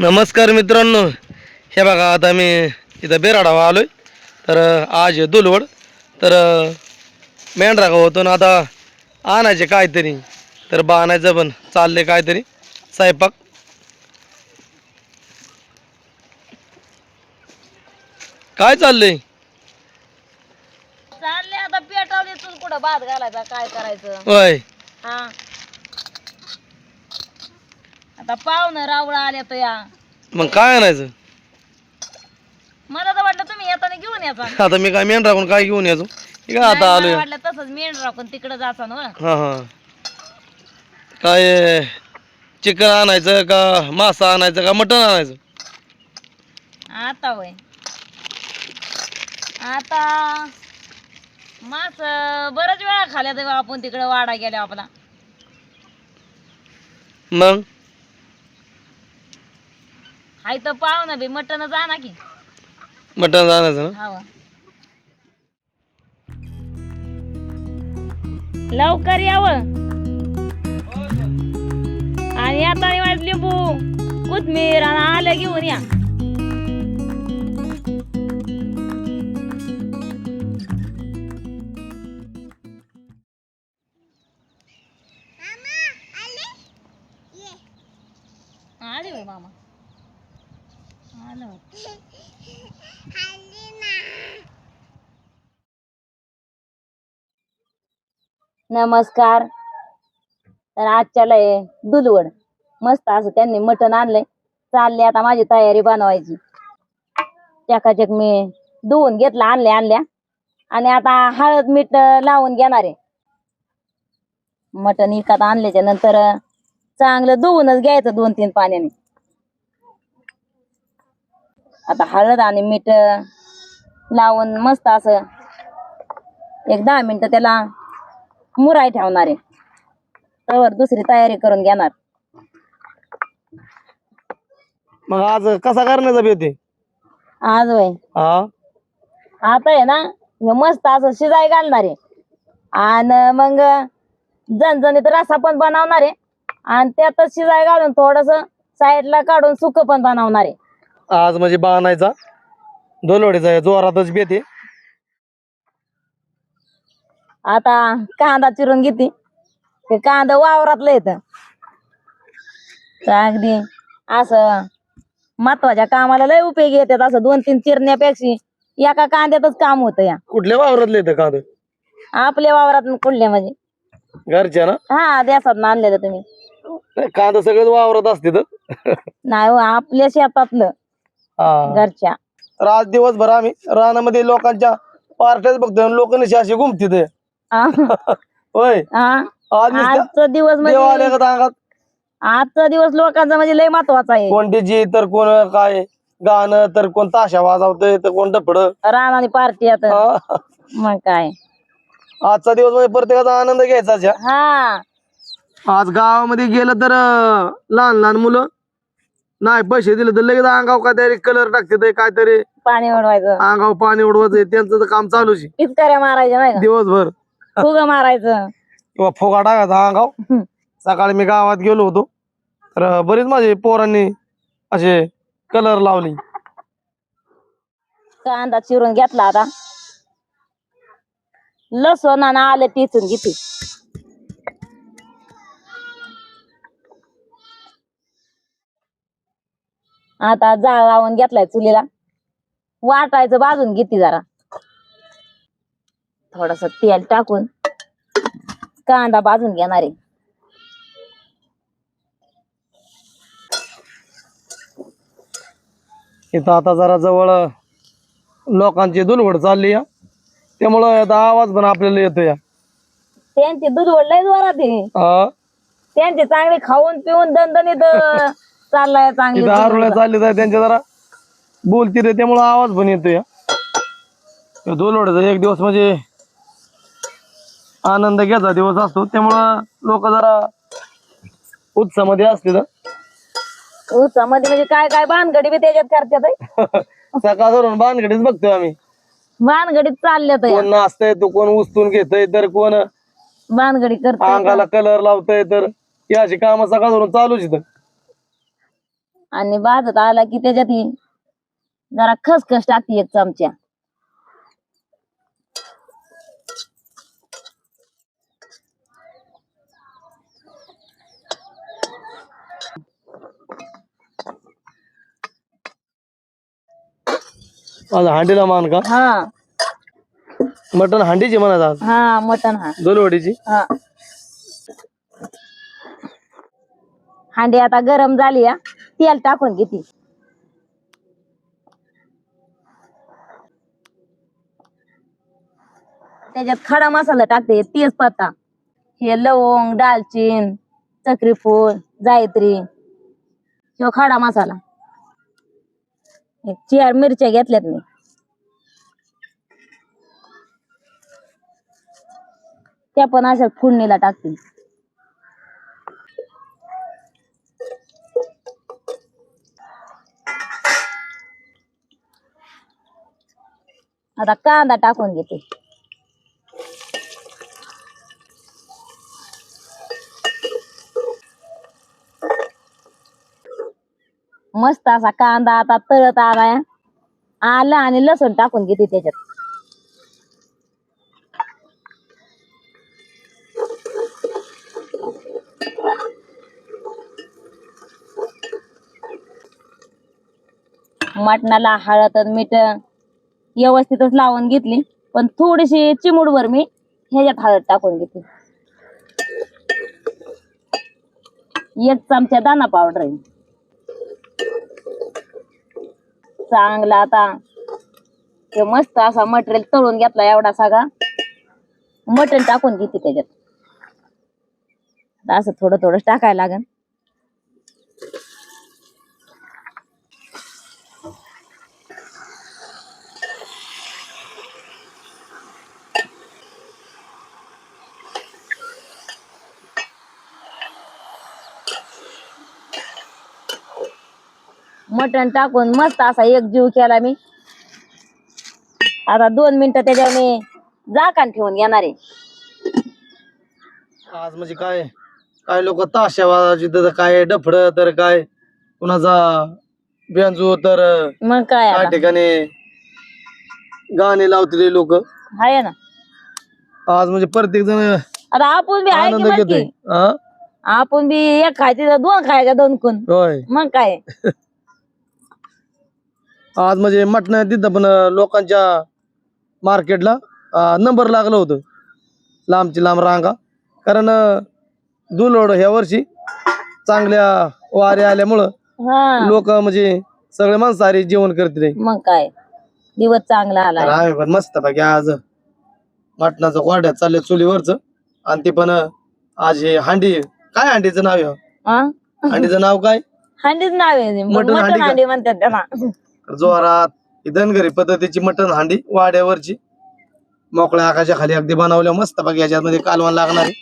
नमस्कार मित्रांनो. हे बघा आता मी इथं बेराडावा आलोय. तर अं, आज आहे दुलवड. तर मेंढरा होतो ना आता आणायचे काहीतरी. तर बा आणायचं पण चालले काहीतरी. स्वयंपाक. काय चाललंय? चालले आता पेटवले कुठं भात घालायचा काय करायचं? होय. हा. आता पाहुणं रावळा आल्या तर या. मग काय आणायचं? मला तर वाटलं तुम्ही येताना घेऊन याचा आता मी काय मेंढरा कोण काय घेऊन यायचो? हे काय आता आलोय? वाटलं तसंच मेंढ राखून तिकडे जाचा ना हां हां. काय चिकन आणायचं का मासा आणायचं का मटण आणायचं? आता वय आता मास बऱ्याच वेळा खाल्या तेव्हा आपण तिकडे वाडा गेल्या आपला. मग? हाय तर पाहुणं बी मटण जा ना की. मटण आणायचं ना? लवकर यावं आणि आता वाज लिंबू कोथमीर आणि आलं घेऊन या. नमस्कार. तर आजच्याला आहे दुलवड. मस्त असं त्यांनी मटण आणलंय. चालले आता माझी तयारी बनवायची. चकाचक मी धुवून घेतला आणल्या आणल्या. आणि आता हळद मीठ लावून घेणार आहे. मटण इकात आणल्याच्या नंतर चांगलं धुवूनच घ्यायचं दोन तीन पाण्याने. आता हळद आणि मीठ लावून मस्त असं एक दहा मिनिटं त्याला मुराय ठेवणार आहे. तर दुसरी तयारी करून घेणार. मग आज कसा करण्याचा बेत आहे आज वय हा? आता आहे ना हे मस्त असं शिजाय घालणार आहे. आणि मग जनजणीत रसा पण बनवणार आहे. आणि त्यातच शिजाय घालून थोडस साईडला काढून सुक पण बनवणार आहे. आज म्हणजे बाणायचा दोलवडीचा जोरातच बेत आहे आता कांदा चिरून घेते. ते कांदा वावरातलं येत. अगदी असं महत्त्वाच्या कामाला लय उपयोगी येतात असं दोन तीन चिरण्यापेक्षा. एका कांद्यातच काम होतं या. कुठल्या वावरातले येतं कांद? आपल्या वावरात कुठले म्हणजे? घरच्या ना? हा देसात आणलेलं तुम्ही. नाही, कांदा सगळेच वावरात असते तर. नाही हो, आपल्या शेतातलं. हा. घरच्या. तर आज दिवसभर आम्ही रानामध्ये लोकांच्या पार्ट्याच बघतोय लोक अशी घुमती ते हा. होय. हा. आज नुसतं आजचा दिवस देव आले म्हणजे का अंगात आजचा दिवस लोकांचा म्हणजे लय महत्त्वाचा आहे. कोण डीजे तर कोण काय गाणं तर कोण ताशा वाजवतंय तर कोण डफड रान आणि पार्टी आता. मग काय. आजचा दिवस म्हणजे प्रत्येकाचा आनंद घ्यायचा. हा. आज गावामध्ये गेलं तर अं, लहान लहान मुलं नाही पैसे दिले तर लगेच अंगाव काहीतरी कलर टाकते काहीतरी पाणी उडवायचं. अंगाव पाणी उडवायचं त्यांचं तर काम चालूच आहे. पिचकाऱ्या मारायच्या नाही का? दिवसभर. फुग मारायचं. किंवा फुगा टाकायचा अंगाव. सकाळी मी गावात गेलो होतो. तर बरीच माझे पोरांनी असे कलर लावली. कांदा चिरून घेतला आता. लसूण आणि आलं पिचून घेते. आता जाळ लावून घेतलाय चुलीला. वाटायचं भाजून घेते जरा. थोडस तेल टाकून कांदा भाजून घेणार आहे. इथं आता जरा जवळ लोकांची दुलवड चालली या त्यामुळं आवाज पण आपल्याला येतो या त्यांची दूध वडलंय जोरात आहे. हा. त्यांचे चांगले खाऊन पिऊन दणदणीत चाललाय चांगली इथं आरुळ्या चालली तर त्यांच्या जरा. बोलती रे त्यामुळं आवाज पण येतो या दुलवडचा एक दिवस म्हणजे आनंद घ्यायचा दिवस असतो. त्यामुळं लोक जरा उत्साहामध्ये असते ऊसामध्ये म्हणजे काय काय भानगडी बी त्याच्यात करतात सकाळ धरून बानगडीच बघतोय आम्ही. भानगडीत चालल्यात कोण नाचतंय तो कोण उचलून घेतय तर कोण भानगडी करतात अंगाला कलर लावतय तर ही अशी काम सकाळ धरून चालूच इथं आणि भाजत आला की त्याच्यात ही जरा खसखस टाकते एक चमचा. आज हांडीला मान का हा मटण हांडीची म्हणत आज हा मटण हा दोलवडीची हा हांडी आता गरम झाली हा तेल टाकून घेते त्याच्यात खडा मसाला टाकते तेजपत्ता हे लवंग दालचीन चक्री फूल जायत्री ह्यो खडा मसाला हे चार मिरच्या घेतल्यात मी. त्या पण अशा फोडणीला टाकतील. आता कांदा टाकून घेते. मस्त असा कांदा आता तळत आलाय. आलं आणि लसूण टाकून घेते त्याच्यात. मटणाला हळद मीठ व्यवस्थितच लावून घेतली. पण थोडीशी चिमुडभर मी ह्याच्यात हळद टाकून घेतली एक चमचा दाना पावडर आहे. चांगला आता. ते मस्त असा मटेरियल तळून घेतला एवढा सगळा. मटण टाकून घेते त्याच्यात. असं थोडं थोडं टाकायला लागेल मटण टाकून मस्त असा एक जीव केला मी. आता दोन मिनिटं त्याच्यावर मी झाकण ठेवून घेणार आहे. आज म्हणजे काय? काय लोक ताशा वाजायची तर काय डफड तर काय कुणाचा बेंजू तर मग काय आता? ठिकाणी गाणे लावलेले लोक. आहे ना. आज म्हणजे प्रत्येक जण आता आपण बी आहे की आनंद बरं घेतोय. की? हा? आपण बी एक खायचे तर दोन खायच्या दोन कोण होय. मग काय? आज म्हणजे मटण तिथं पण लोकांच्या मार्केटला नंबर लागलं होतं. लांबची लांब रांगा. कारण दुलोड ह्या वर्षी चांगल्या वारे आल्यामुळं लोक म्हणजे सगळे मांसाहारी जेवण करते मग काय? दिवस चांगला आला. पण मस्त बाकी आज मटणाचं कोरड्यात चाललंय चुलीवरच. आणि ते पण आज हे हांडी काय हांडीचं नाव आहे? हांडीचं नाव काय? हंडीच नाव आहे मटण हांडी म्हणतात त्याला. जोरात ही धनगरी पद्धतीची मटण हांडी वाड्यावरची. मोकळ्या आकाशा खाली अगदी बनवल्या मस्त बाकी याच्यामध्ये कालवण लागणार आहे.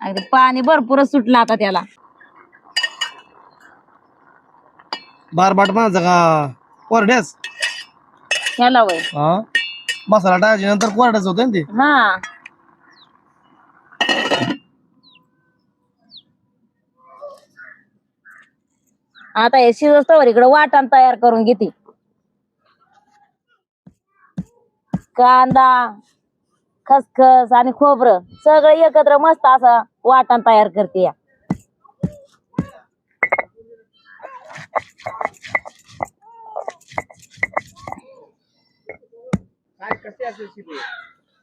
अगदी पाणी भरपूरच सुटलं आता त्याला. बारबाट म्हणायचं का? कोरड्याच? वय. हा? मसाला टाकायच्या नंतर कोरड्याच होतं ना ते? हा. आता हे शिजस्तवर इकडे वाटण तयार करून घेते. कांदा खसखस आणि खोबरं सगळं एकत्र मस्त असं वाटण तयार करते या.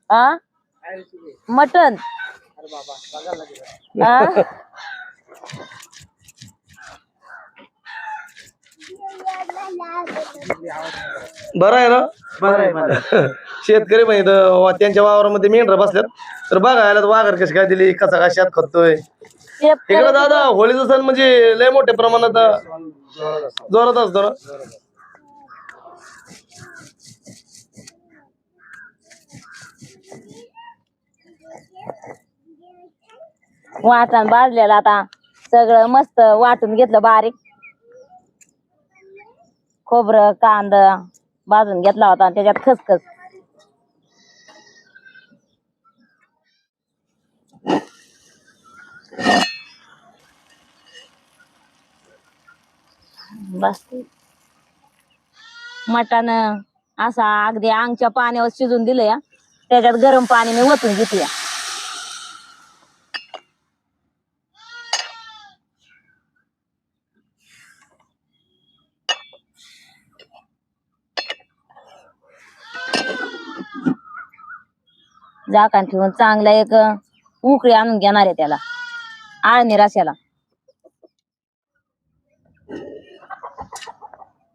आ? मटन बरं आहे ना? शेतकरी म्हणजे इथं वा- त्यांच्या वावरामध्ये मेंढर बसल्यात. तर बघा याला वाघर कशी काय दिली कसा काय शेत खतोय. शेतकरी- इकडे दादा होळीचा सण म्हणजे लय मोठ्या प्रमाणात जोरात असतो ना? वाटण भाजलेलं आता. सगळं मस्त वाटून घेतलं बारीक. खोबरं कांदा भाजून घेतला होता आणि त्याच्यात खसखस. बस. मटण असा अगदी अंगच्या पाण्यावर शिजून दिलं या त्याच्यात गरम पाणी मी ओतून घेतल्या. झाकण ठेवून चांगला एक उकळी आणून घेणार आहे त्याला. आळणी रस्याला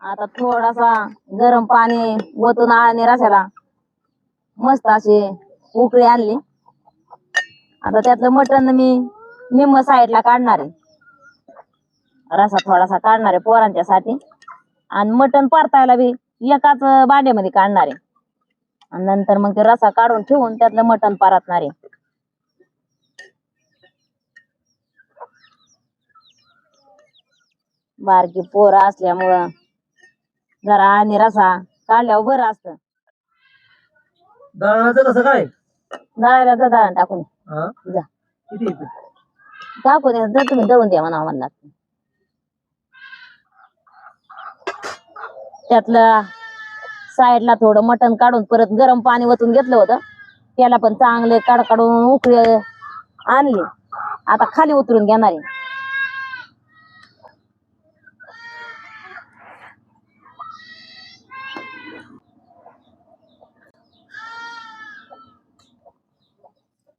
आता थोडासा गरम पाणी ओतून आळणी रस्याला मस्त अशी उकळी आणली. आता त्यातलं मटण मी निम्म साईडला काढणार आहे. रसा थोडासा काढणार आहे पोरांच्यासाठी. आणि मटण परतायला बी एकाच बांड्यामध्ये काढणार आहे. आणि नंतर मग ते रसा काढून ठेवून त्यातलं मटण परतणार आहे. बारकी पोरं असल्यामुळं जरा आणि रसा काढल्यावर बरं असतं. दळणाचं कसं काय? दळायला जा दळण टाकून हा? जा. किती येतं? टाकून तुम्ही दळून द्या म्हणा म्हणला त्यातलं साईडला थोडं मटण काढून परत गरम पाणी वतून घेतलं होतं. त्याला पण चांगले काढ काढून उकळी आणली. आता खाली उतरून घेणार आहे.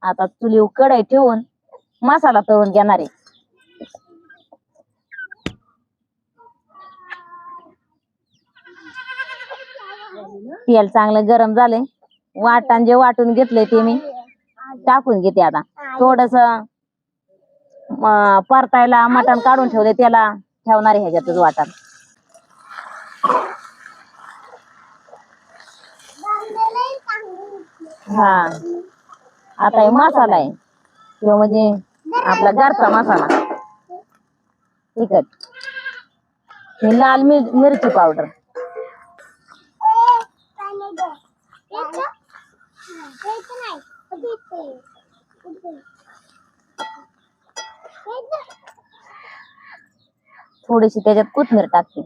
आता चुली कढई ठेवून मसाला तळून घेणार आहे. तेल चांगलं गरम झालंय. वाटण जे वाटून घेतलंय ते मी टाकून घेते आता. थोडस परतायला मटण काढून ठेवले त्याला ठेवणार आहे ह्याच्यातच वाटण. हा. आता हे मसाला आहे. किंवा म्हणजे आपला घरचा मसाला. तिखट हे लाल मिर मिरची पावडर. थोडीशी त्याच्यात कोथमीर टाकते.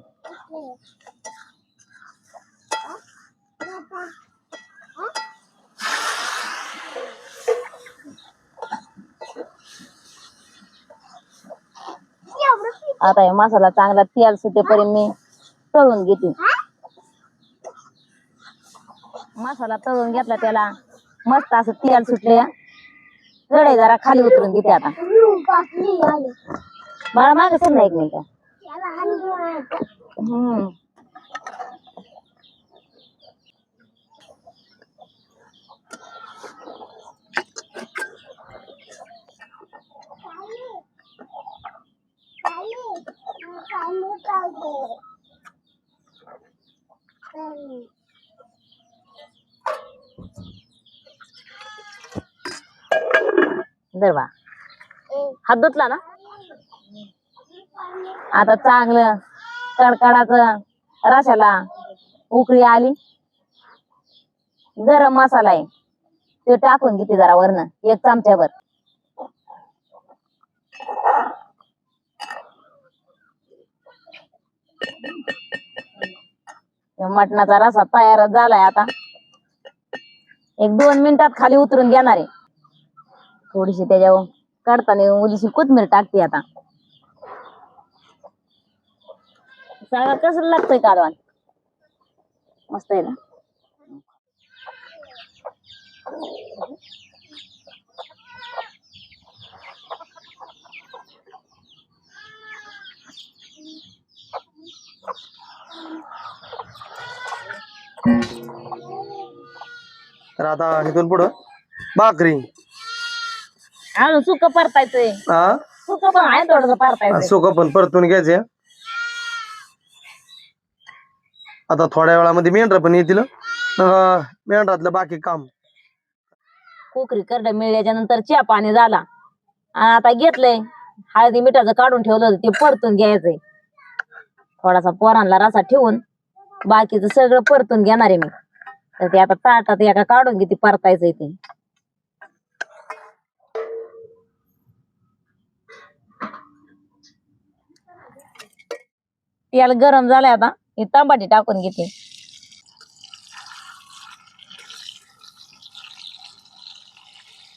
आता हे मसाला चांगला तेल सुटेपर्यंत मी तळून घेते. मसाला तळून घेतला त्याला. मस्त असं तेल सुटले रडे जरा खाली उतरून घेते आता. मला मागे सर ना एक मिनिट. हम्म. दरवा हात धुतला ना? आता चांगलं. कडकडाच रशाला उकळी आली. गरम मसाला आहे. ते टाकून घेते जरा वरनं एक चमच्यावर मटणाचा रसा तयार झालाय आता. एक दोन मिनिटात खाली उतरून घेणार आहे. थोडीशी त्याच्यावर काढताना उलीशी कोथमीर टाकते आता. सांगा, कसं लागतंय कालवान मस्त आहे ना? तर अजून सुक परतायचंय. हा सुक पण आहे थोडस परतायचंय. सुकं पण परतून घ्यायचे. आता थोड्या वेळामध्ये मेंढर पण येतील. अं, मेंढरातलं बाकी काम. कोकरी करड मिळल्याच्या नंतर चहा पाणी झाला. आणि आता घेतलंय. हळदी मिठाचं काढून ठेवलं होतं ते परतून घ्यायचंय. थोडासा पोरांना रसा ठेवून बाकीचं सगळं परतून घेणार आहे मी. तर ते आता ताटात एका काढून किती परतायचंय ते. तेल गरम झालंय आता. ही तांबाटी टाकून घेते.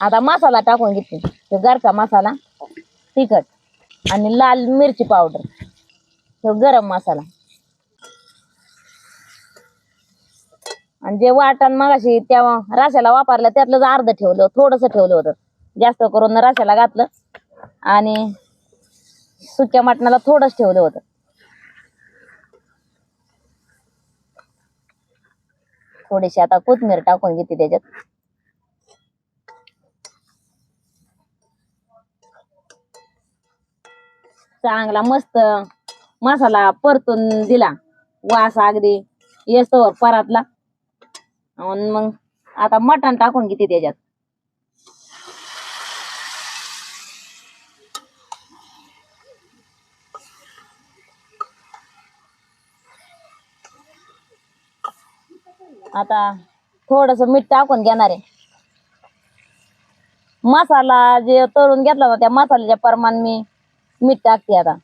आता मसाला टाकून घेते. तो घरचा मसाला तिखट आणि लाल मिरची पावडर. तो गरम मसाला. आणि जे वाटण मगाशी त्या राशाला वापरलं त्यातलं अर्ध ठेवलं थोडंसं ठेवलं होतं. जास्त करून राशाला घातलं. आणि सुक्या मटणाला थोडंच ठेवलं होतं. थोडीशी आता कोथमीर टाकून घेते त्याच्यात. चांगला मस्त मसाला परतून दिला. वास अगदी येतो परातला. मग आता मटण टाकून घेते त्याच्यात. आता थोडस मीठ टाकून घेणार आहे. मसाला जे तळून घेतला ना त्या मसाल्याच्या प्रमाण मी मीठ टाकते आता.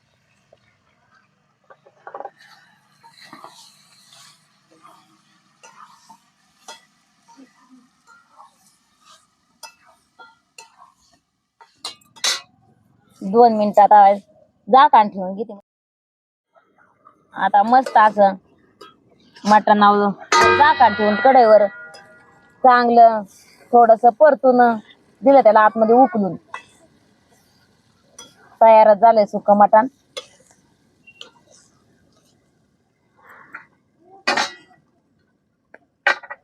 दोन मिनिटात आता झाकण ठेवून घेते. आता मस्त असं मटण झाकण ठेवून कढईवर. चांगलं थोडस परतून दिलं त्याला आतमध्ये उकलून. तयारच झालंय सुक मटण.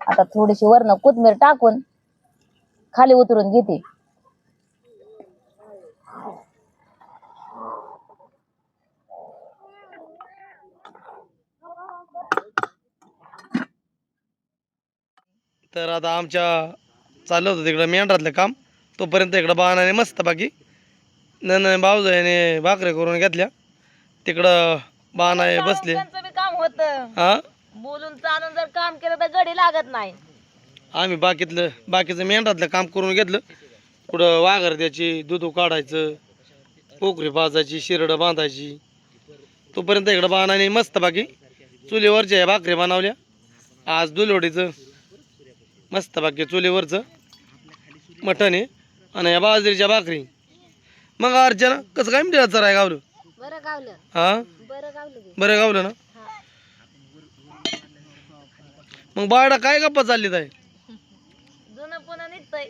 आता थोडीशी वरण कोथमीर टाकून खाली उतरून घेते. तर आता आमच्या चाललं होतं तिकडं मेंढरातलं काम. तोपर्यंत इकडं बाणाने मस्त बाकी नन भाऊजाईने भाकरी करून घेतल्या. तिकडं बाणाने बसले. काम होत. हा? बोलून चालून जर काम केलं तर गडी लागत नाही. आम्ही बाकीतलं बाकीचं मेंढरातलं काम करून घेतलं. कुठं वाघर द्यायची दूध काढायचं पोखरी पाजायची शिरडं बांधायची. तोपर्यंत इकडं बाणाने मस्त बाकी. चुलीवरच्या भाकरी बनवल्या. आज दुलवडीचं मस्त बाकी चुलीवरचं. मटण आहे आणि या बाजरीच्या भाकरी. मग अर्चना कसं काय म्हणते जरा गावलं? बरं गावलं. हा? बरं गावलं बरं गावलं ना? मग बायडा काय गप्पा चालली ताई जुनं पुन्हा निघतंय.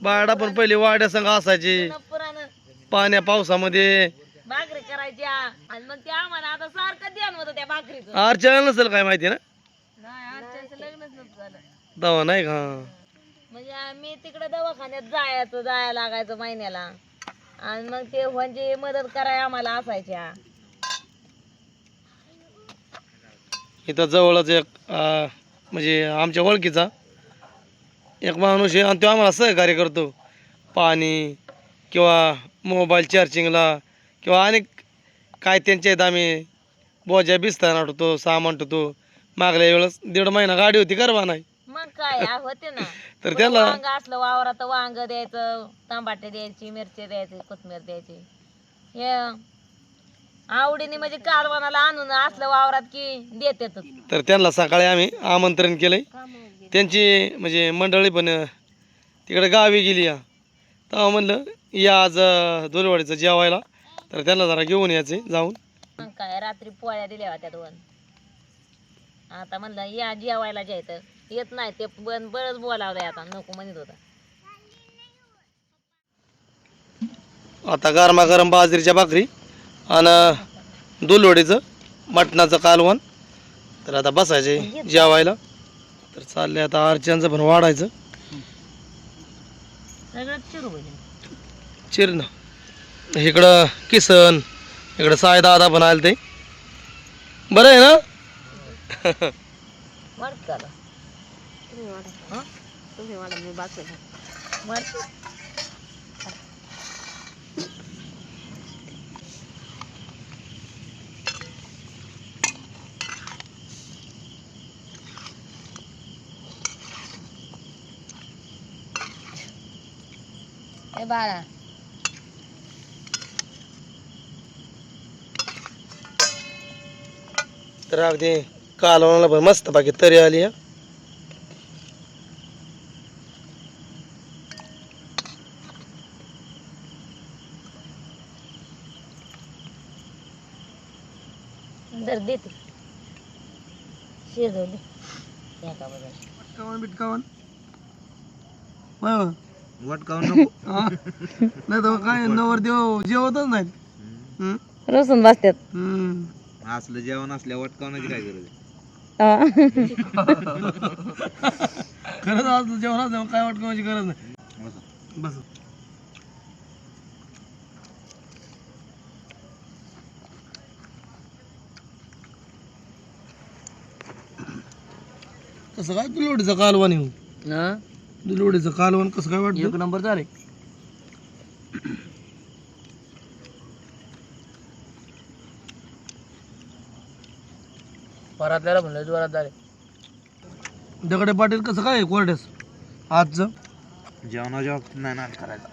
बायडा पण पहिले वाड्या संघ असायचे. पाण्या पावसामध्ये. भाकरी करायच्या. आणि मग ते आम्हाला आता सारखं ध्यान होतं त्या भाकरीचं. अर्चना नसेल काय माहिती ना नाही आजच्याचं लग्नच नव्हतं झालं दवा नाही का? म्हणजे आम्ही तिकडे दवाखान्यात जायचं जायला लागायचं महिन्याला. आणि मग ते म्हणजे मदत कराय आम्हाला असायच्या. इथं जवळच एक अं, म्हणजे आमच्या ओळखीचा एक माणूस आहे आणि तो आम्हाला सहकार्य करतो. पाणी किंवा मोबाईल चार्जिंगला किंवा अनेक काय त्यांच्या इथं आम्ही बोजा बिस्ताना ठेवतो सामान ठेवतो मागल्या वेळेस दीड महिना गाडी होती करवा नाही काय होते ना. तर त्याला वांग असलं वावरात वांग द्यायचं टमाटे द्यायची मिरची द्यायची कोथमीर द्यायची. हे आवडीने म्हणजे कारवानाला आणून असलं वावरात की देतेच तर त्यांना सकाळी आम्ही आमंत्रण केलंय. त्यांची म्हणजे मंडळी पण अं, तिकडे गावी गेली या. तेव्हा म्हणलं या आज अं, दोलवाडीचं जेवायला. तर त्यांना जरा घेऊन यायचे जाऊन. मग काय रात्री पोळ्या दिल्या होत्या दोन. आता म्हणलं या जेवायला जायचं. येत नाही ते पण बरंच बोलावलंय आता नको म्हणत होता. आता गरमागरम बाजरीच्या भाकरी आणि दुलवडीचं मटणाचं कालवण. तर आता बसायचे जेवायला. तर चालले आता अर्चनचं पण वाढायचं. चिरण. इकडं किसन इकडं साय दादा पण आले ते बरं आहे ना वाढत झालं तुम्ही वाढा हं? तुम्ही वाढा मी बाकी ए बाळा. तर अगदी कालवणाला पण मस्त बाकी तरी आली हा. जर देते. शिजवली. नको. नाही तर काय नवर देव जेवतच नाहीत. हम्म. रसून बसतात. हम्म. असलं जेवण असल्या वटकावण्याची काय गरज आहे? हा. खरंच आज काय वाटण्याची गरज नाही. बस. कसं काय? दुलोडीचं कालवण येऊ दुलोडीचं कालवण कसं काय वाटतं? एक नंबर झाले. परातल्याला म्हणलं जोरात झाले. दगडे पाटील कसं काय कोरडेस आजचं? जेवणाच्या बाबतीत नाही नाट करायचा.